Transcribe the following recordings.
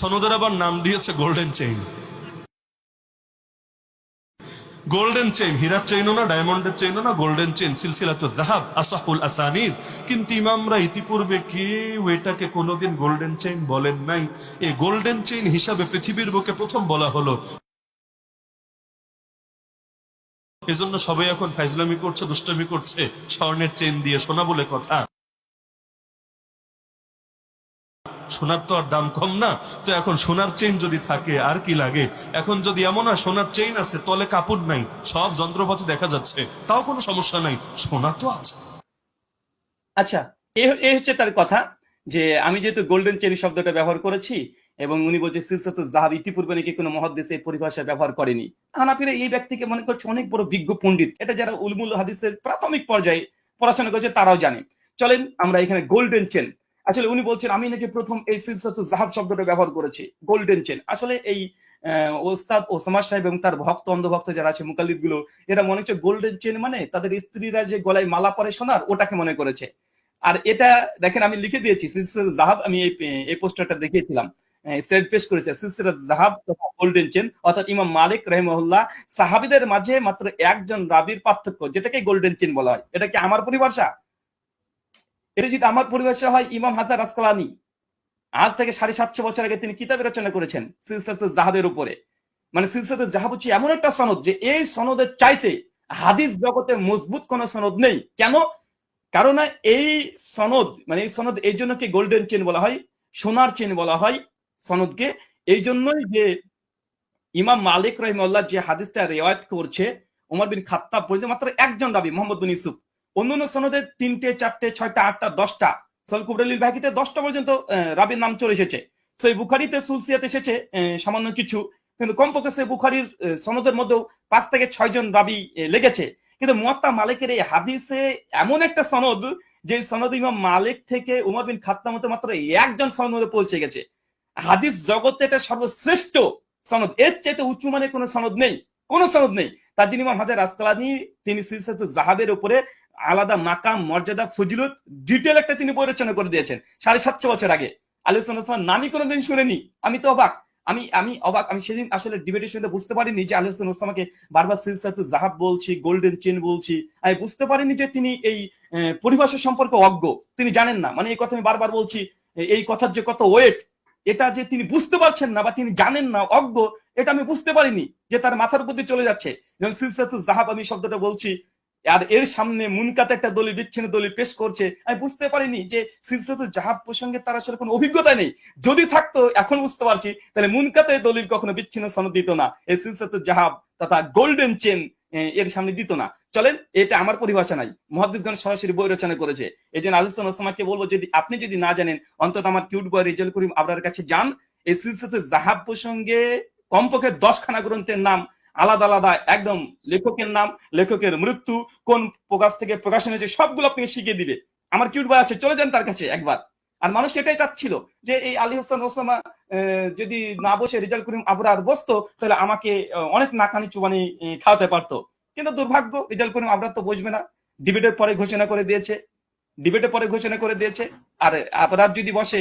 সনদের আবার নাম দিয়েছে গোল্ডেন চেইন গোল্ডেন চেইন হীরার চেইনও না ডায়মন্ডের চেইনও না গোল্ডেন চেইন সিলসিলা তো দাহাব আসাহুল আসানিদ কিন্তু ইমামরা ইতিপূর্বে কেউ এটাকে কোনোদিন গোল্ডেন চেইন বলেন নাই। এই গোল্ডেন চেইন হিসাবে পৃথিবীর বুকে প্রথম বলা হলো। এজন্য সবাই এখন ফাইজলামি করছে, দুষ্টামি করছে, স্বর্ণের চেইন দিয়ে সোনা বলে কথা। সোনার তো আর দাম কম না। তো এখন সোনার চেইন যদি থাকে, আর কি লাগে? এখন যদি এমন হয়, সোনার চেইন আছে, তলে কাপড় নাই, সব যন্ত্রপাতি দেখা যাচ্ছে, তাও কোনো সমস্যা নাই সোনা তো আছে। আচ্ছা এ এ হচ্ছে তার কথা, যে আমি যেহেতু গোল্ডেন চেন শব্দটা ব্যবহার করেছি, এবং উনি বলছে সিলসাত জাহাব ইতিপূর্বে নাকি কোনো মহাদ্দেশ এই পরিভাষা ব্যবহার করেনি। হানাফিরা এই ব্যক্তিকে মনে করছে অনেক বড় বিজ্ঞ পণ্ডিত। এটা যারা উলমুল হাদিসের প্রাথমিক পর্যায়ে পড়াশোনা করেছে, তারাও জানে। চলেন আমরা এখানে গোল্ডেন চেন আসলে উনি বলছেন, আমি নাকি প্রথম এই সিলসাতু জাহাব শব্দটা ব্যবহার করেছি গোল্ডেন চেন আসলে এই ওস্তাদ ও সমাজ সাহেব এবং তার ভক্ত, অন্ধভক্ত যারা আছে মুকাল্লিদগুলো এরা মনে হচ্ছে গোল্ডেন চেন মানে তাদের স্ত্রীরা যে গলায় মালা পরে সোনার, ওটাকে মনে করেছে। আর এটা দেখেন, আমি লিখে দিয়েছি সিলসিলা জাহাব, আমি এই পোস্টারটা দেখিয়েছিলাম। সেট পেশ করেছে সিলসিলা জাহাব গোল্ডেন চেন অর্থাৎ ইমাম মালিক রহমহুল্লাহ, সাহাবিদের মাঝে মাত্র একজন রাবির পার্থক্য যেটাকে গোল্ডেন চেন বলা হয়। এটা কি আমার পরিভাষা? এটা যদি আমার পরিভাষা হয়, ইমাম হাজার আসকালানি আজ থেকে সাড়ে সাতশো বছর আগে তিনি কিতাব রচনা করেছেন সিলসাত জাহাবের উপরে। মানে সিলসাত জাহাব হচ্ছে এমন একটা সনদ যে এই সনদের চাইতে হাদিস জগতে মজবুত কোন সনদ নেই। কেন? কারণ এই সনদ মানে এই সনদ এই জন্য কি গোল্ডেন চেন বলা হয়, সোনার চেন বলা হয় সনদকে। এই জন্যই যে ইমাম মালিক রহিমাল্লাহ যে হাদিসটা রেওয়ায়ত করছে ওমর বিন খাত্তাব বলছে মাত্র একজন রাবি মোহাম্মদ বিন ইউসুফ। অন্যান্য সনদে তিনটে, চারটে, ছয়টা, আটটা, দশটা সল কুবরালিল ভাকিতে দশটা পর্যন্ত রাবির নাম চলে এসেছে। সেই বুখারিতে সুলসিয়াতে এসেছে সামান্য কিছু, কিন্তু কমপক্ষে সেই বুখারির সনদের মধ্যেও পাঁচ থেকে ছয় জন রাবি লেগেছে। কিন্তু মুয়াত্তা মালিকের এই হাদিসে এমন একটা সনদ, যে সনদ ইমাম মালিক থেকে উমর বিন খাত্তাব মতো মাত্র একজন সনদ মধ্যে পৌঁছে গেছে। হাদিস জগতে এটা সর্বশ্রেষ্ঠ সনদ। এর চাইতে উঁচু মানের কোনো সনদ নেই। কোনো সনদ নেই। তার যিনি ইমাম হাজার আসকালানি, তিনি সিলসাতু জাহাবের উপরে আলাদা মাকাম, মর্যাদা, ফজিলত ডিটেল একটা তিনি বই রচনা করে দিয়েছেন। সাড়ে সাতশো বছর আগে। আলী সাল্লাহ নামই কোনোদিন শুনেনি। আমি তো অবাক। আমি আমি অবাক। আমি সেদিন আসলে ডিবেটের সাথে বুঝতে পারিনি যে আলী হাসান ওসলামাকে বারবার সিলসাতু জাহাব বলছি গোল্ডেন চেন বলছি। আমি বুঝতে পারিনি যে তিনি এই পরিভাষা সম্পর্কে অজ্ঞ। তিনি জানেন না। মানে এই কথা আমি বারবার বলছি এই কথার যে কত ওয়েট এটা যে তিনি বুঝতে পারছেন না বা তিনি জানেন না, অজ্ঞ, এটা আমি বুঝতে পারিনি যে তার মাথার উপর চলে যাচ্ছে। যেমন সিলসাতু জাহাব আমি শব্দটা বলছি আর এর সামনে মুনকাতে একটা দলিল, বিচ্ছিন্ন দলিল পেশ করছে। আমি বুঝতে পারিনি যে সিলসাতু জাহাব প্রসঙ্গে তার আসলে কোনো অভিজ্ঞতা নেই। যদি থাকতো, এখন বুঝতে পারছি, তাহলে মুনকাতে দলিল কখনো বিচ্ছিন্ন সনদ দিত না। এই সিলসাতু জাহাব তথা গোল্ডেন চেন এর সামনে দিত না। চলেন, এটা আমার পরিভাষা নাই। মহাদিসগণ সরাসরি বই রচনা করেছে। এই জন্য আলোচন ওসমাকে বলব, যদি আপনি যদি না জানেন, অন্তত আমার কিউট বয় রেজাল করিম আপনার কাছে যান। এই সিলসাতু জাহাব প্রসঙ্গে কমপক্ষে দশখানা গ্রন্থের নাম আলাদা আলাদা একদম লেখকের নাম, লেখকের মৃত্যু, কোন প্রকাশ থেকে প্রকাশন হয়েছে সবগুলো আপনাকে শিখিয়ে দিবে। আমার কিউট বয় আছে, চলে যান তার কাছে একবার। আর মানুষ এটাই চাচ্ছিল যে এই আলী হাসান ওসামা যদি না বসে রেজাল্ট করিম আবরার বসতো, তাহলে আমাকে অনেক নাকানি চুবানি খাওয়াতে পারতো। কিন্তু দুর্ভাগ্য রেজাল্ট করিম আবরার তো বসবে না। ডিবেটের পরে ঘোষণা করে দিয়েছে। ডিবেটের পরে ঘোষণা করে দিয়েছে। আর আবরার যদি বসে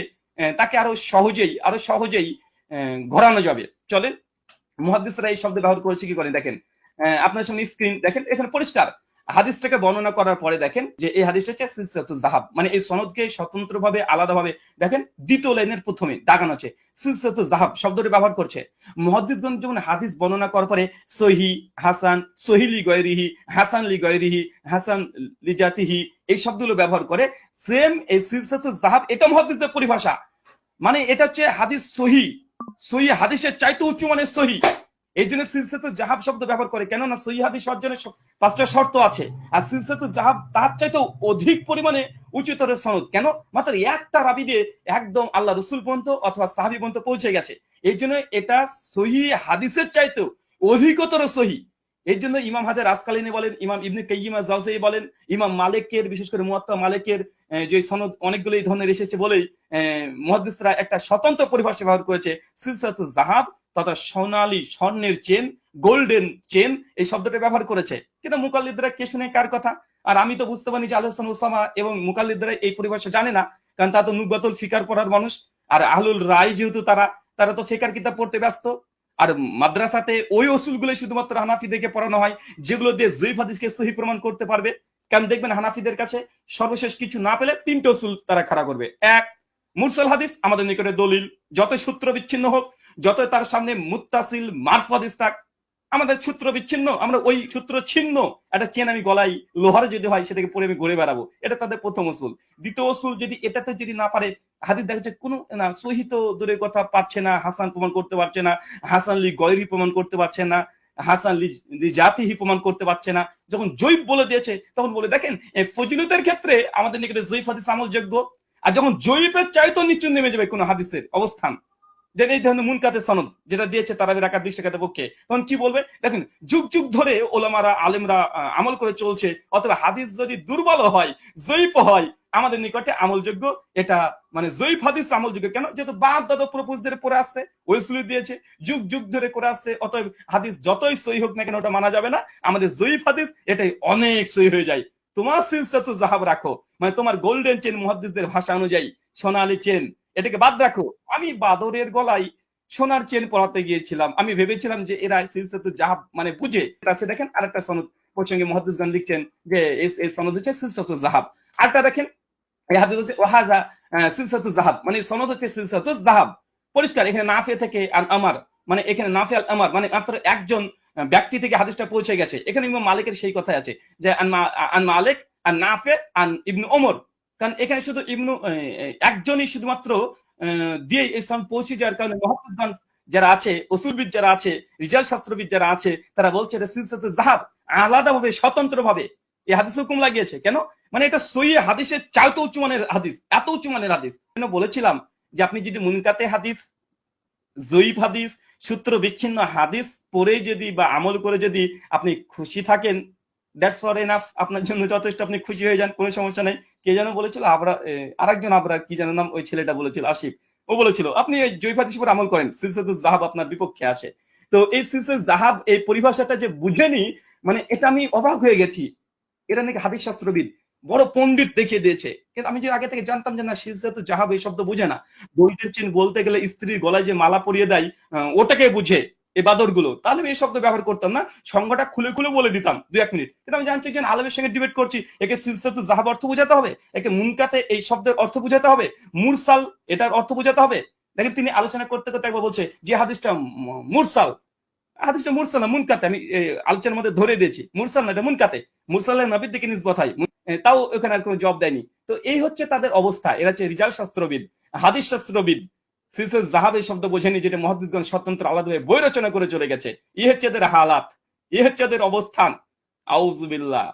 তাকে আরও সহজেই আরও সহজেই ঘোরানো যাবে। চলেন। মুহাদ্দিসরা এই শব্দ ব্যবহার করেছে কি করেন দেখেন আপনার সামনে স্ক্রিন দেখেন, এখানে পরিষ্কার। হাদিসটাকে বর্ণনা করার পরে দেখেন যে এই হাদিসটা হচ্ছে জাহাব মানে এই সনদকে স্বতন্ত্রভাবে, আলাদাভাবে, দেখেন, দ্বিতীয় লাইনের প্রথমে দাগানো আছে, সিলসিলাতুল জাহাব শব্দটি ব্যবহার করছে। মুহাদ্দিসগণ যেমন হাদিস বর্ণনা করার পরে সহি, হাসান সহিলি গয়রিহি, হাসান লি গয়রিহি, হাসান লিজাতিহি এই শব্দগুলো ব্যবহার করে সেম এই সিলসিলাতুল জাহাব এটা মুহাদ্দিসদের পরিভাষা। মানে এটা হচ্ছে হাদিস সহি। সহি হাদিসের চাইতে উঁচু মানে সহি। এই জন্য জাহাব শব্দ ব্যবহার করে সহি হাদিস অর্জনের পাঁচটা শর্ত আছে। আর সিলসিলাতুল জাহাব তার চাইতে অধিক পরিমাণে উচ্চতর সনদ। কেন? মাত্র একটা রাবি দিয়ে একদম আল্লাহ রসুল পর্যন্ত অথবা সাহাবি পর্যন্ত পৌঁছে গেছে। এই জন্য এটা সহি হাদিসের চাইতেও অধিকতর সহি। এই জন্য ইমাম হাজার আসকালিনী বলেন ইমাম ইবনে কাইয়িমা জাউসাই বলেন ইমাম মালিকের বিশেষ করে মুয়াত্তা মালিকের যে সনদ অনেকগুলো এই ধরনের এসেছে বলেই আহ, মুহাদ্দিসরা একটা স্বতন্ত্র পরিভাষা ব্যবহার করেছে সিলসাতুল জাহাব তথা সোনালী স্বর্ণের চেন গোল্ডেন চেন এই শব্দটা ব্যবহার করেছে। কিন্তু মুকাল্লিদরা কে শুনে কার কথা? আর আমি তো বুঝতে পারি যে আলহাসান ওসামা এবং মুকাল্লিদরা এই পরিভাষা জানে না কারণ তা তো নুবাতুল ফিকার পড়ার মানুষ। আর আহলুল রায় যেহেতু তারা তারা তো ফেকার কিতাব পড়তে ব্যস্ত। আর মাদ্রাসাতে ওই ওসুলগুলো শুধুমাত্র হানাফিদেরকে পড়ানো হয়, যেগুলো দিয়ে জয়ীফ হাদিসকে সহি প্রমাণ করতে পারবে। কারণ দেখবেন হানাফিদের কাছে সর্বশেষ কিছু না পেলে তিনটে ওসুল তারা খাড়া করবে। এক, মুরসাল হাদিস আমাদের নিকটে দলিল। যত সূত্র বিচ্ছিন্ন হোক, যত তার সামনে মুত্তাসিল মারফ হাদিস থাক, আমাদের সূত্র বিচ্ছিন্ন, আমরা ওই সূত্র ছিন্ন, একটা চেন আমি গলাই লোহারে যদি হয় সেটাকে পরে আমি ঘুরে বেড়াবো। এটা তাদের প্রথম ওসুল দ্বিতীয় ওসুল যদি এটাতে যদি না পারে হাদিস দেখা যাচ্ছে কোনো না সহিত দূরের কথা পাচ্ছে না, হাসান প্রমাণ করতে পারছে না, হাসান লি গয়রি প্রমাণ করতে পারছে না, হাসান জাতিহি প্রমাণ করতে পারছে না। যখন জৈব বলে দিয়েছে, তখন বলে, দেখেন ফজিলতের ক্ষেত্রে আমাদের নিকটে জৈব হাদিস আমলযোগ্য। আর যখন জৈবের চাইতো নিচু নেমে যাবে কোনো হাদিসের অবস্থান, যেটা এই ধরনের মুনকাতে সনদ, যেটা দিয়েছে তারা রাকাত বিশ টাকাতে পক্ষে, তখন কি বলবে? দেখেন, যুগ যুগ ধরে ওলামারা, আলেমরা আমল করে চলছে, অথবা হাদিস যদি দুর্বল হয়, জৈব হয় আমাদের নিকটে আমলযোগ্য, এটা মানে জৈব হাদিস আমলযোগ্য। কেন? যেহেতু বাদ দাদা প্রপোজদের পরে আসছে ওই স্কুলে দিয়েছে, যুগ যুগ ধরে করে আসছে, অতএব হাদিস যতই সই হোক না কেন, ওটা মানা যাবে না। আমাদের জয়ীফ হাদিস, এটাই অনেক সই হয়ে যায়। তোমার সিলসাতু জাহাব রাখো মানে তোমার গোল্ডেন চেন মুহাদ্দিসদের ভাষা অনুযায়ী, সোনালী চেন এটাকে বাদ রাখো। আমি বাদরের গলায় সোনার চেন পড়াতে গিয়েছিলাম। আমি ভেবেছিলাম যে এরা সিলসাতু জাহাব মানে বুঝে আছে দেখেন আরেকটা সনদ, প্রসঙ্গে মুহাদ্দিসগণ লিখছেন যে এই- সনদ হচ্ছে সিলসাতু জাহাব আরেকটা দেখেন হাদিস হচ্ছে, ওয়াহাজা সিলসাতু জাহাব মানে সনদ হচ্ছে সিলসাতু জাহাব পরিষ্কার, এখানে নাফে থেকে আর আমার মানে এখানে নাফে আল আমার মানে মাত্র একজন ব্যক্তি থেকে হাদিসটা পৌঁছে গেছে। এখানে ইমাম মালিকের সেই আছে যে, আন মালিক নাফে, আন ইবনু ওমর। কারণ এখানে শুধু ইবনু একজনই শুধুমাত্র দিয়ে ইসলাম পৌঁছে যাওয়ার কারণে মহাদিসগণ যারা আছে অসুলবিদ যারা আছে, রিজাল শাস্ত্রবিদ যারা আছে, তারা বলছে এটা সিলসাতুল জাহাব আলাদাভাবে স্বতন্ত্র ভাবে এই হাদিস হুকুম লাগিয়েছে। কেন? মানে এটা সই হাদিসের চাইতে উঁচু মানের হাদিস, এত উঁচু মানের হাদিস। কেন বলেছিলাম যে আপনি যদি মুনকাতে হাদিস, জয়ীফ হাদিস, সূত্র বিচ্ছিন্ন হাদিস পড়ে যদি বা আমল করে যদি আপনি খুশি থাকেন দ্যাটস ফর এনাফ আপনার জন্য যথেষ্ট, আপনি খুশি হয়ে যান, কোনো সমস্যা নেই। কে যেন বলেছিল, আবরা আরেকজন আবরা, কি যেন নাম ওই ছেলেটা বলেছিল, আসিফ। ও বলেছিল, আপনি এই জৈব হাদিস উপর আমল করেন সিলসিলাতুল জাহাব আপনার বিপক্ষে আসে। তো এই সিলসিল জাহাব এই পরিভাষাটা যে বুঝেনি মানে এটা আমি অবাক হয়ে গেছি। এটা নাকি হাদিস শাস্ত্রবিদ বড় পণ্ডিত দেখিয়ে দিয়েছে। কিন্তু আমি যে আগে থেকে জানতাম যে না তো জাহাব এই শব্দ বুঝে না বইটের চিন বলতে গেলে স্ত্রীর গলায় যে মালা পরিয়ে দেয় ওটাকে বুঝে এই বাদরগুলো তাহলে এই শব্দ ব্যবহার করতাম না, সংজ্ঞাটা খুলে খুলে বলে দিতাম দু এক মিনিট। কিন্তু আমি জানছি যে আলমের সঙ্গে ডিবেট করছি, একে সিলসিলাতুল জাহাব অর্থ বোঝাতে হবে, একে মুনকাতে এই শব্দের অর্থ বোঝাতে হবে, মুরসাল এটার অর্থ বোঝাতে হবে। দেখেন তিনি আলোচনা করতে করতে একবার বলছে, যে হাদিসটা মুরসাল হাদিসটা মুনকাতে, আমি আলোচনার মধ্যে ধরে দিয়েছি। এটা মুনকাতে। দিকে হয়। তাও ওখানে আর কোনো জব দেয়নি। তো এই হচ্ছে তাদের অবস্থা। এরা হচ্ছে রিজাল শাস্ত্রবিদ, হাদিস শাস্ত্রবিদ। সিলসিল জাহাবের শব্দ বোঝেনি যেটা মহাদিসগণ স্বতন্ত্র আলাদাভাবে বই রচনা করে চলে গেছে। ই হচ্ছে এদের হালাত। ই হচ্ছে এদের অবস্থান। আউজুবিল্লাহ